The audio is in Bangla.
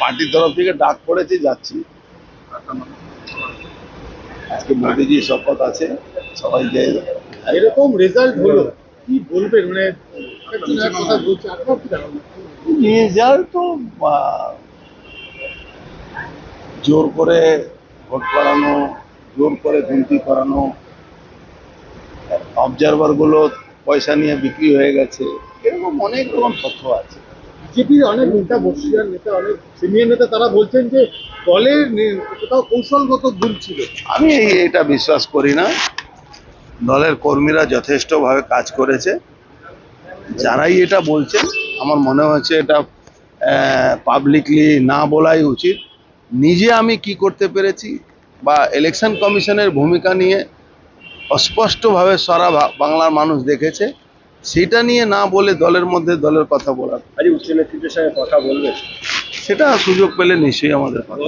পার্টির তরফ থেকে ডাক পড়েছে যাচ্ছি। আজকে মোদিজি শপথ আছে সবাই যে এরকম রেজাল্ট হলো কি বলবেন? মানে? রেজাল্ট তো জোর করে ভোট করানো জোর করে গুনতি করানো অবজারভারগুলো পয়সা নিয়ে বিক্রি হয়ে গেছে এরকম অনেক রকম তথ্য আছে। বিজেপির অনেক নেতা, বর্ষিয়ার নেতা, অনেক সিনিয়র নেতা, তারা বলছেন যে দলের কোথাও কৌশলগত ভুল ছিল। আমি এটা বিশ্বাস করি না। দলের কর্মীরা যথেষ্টভাবে কাজ করেছে। যারাই এটা বলছেন আমার মনে হচ্ছে এটা পাবলিকলি না বলাই উচিত। নিজে আমি কি করতে পেরেছি বা ইলেকশন কমিশনের ভূমিকা নিয়ে অস্পষ্টভাবে সারা বাংলার মানুষ দেখেছে। সেটা নিয়ে না বলে দলের মধ্যে দলের কথা বলার আজ উচ্চ নেতৃত্বের সঙ্গে কথা বলবেন সেটা সুযোগ পেলে নিশ্চয়ই আমাদের কথা।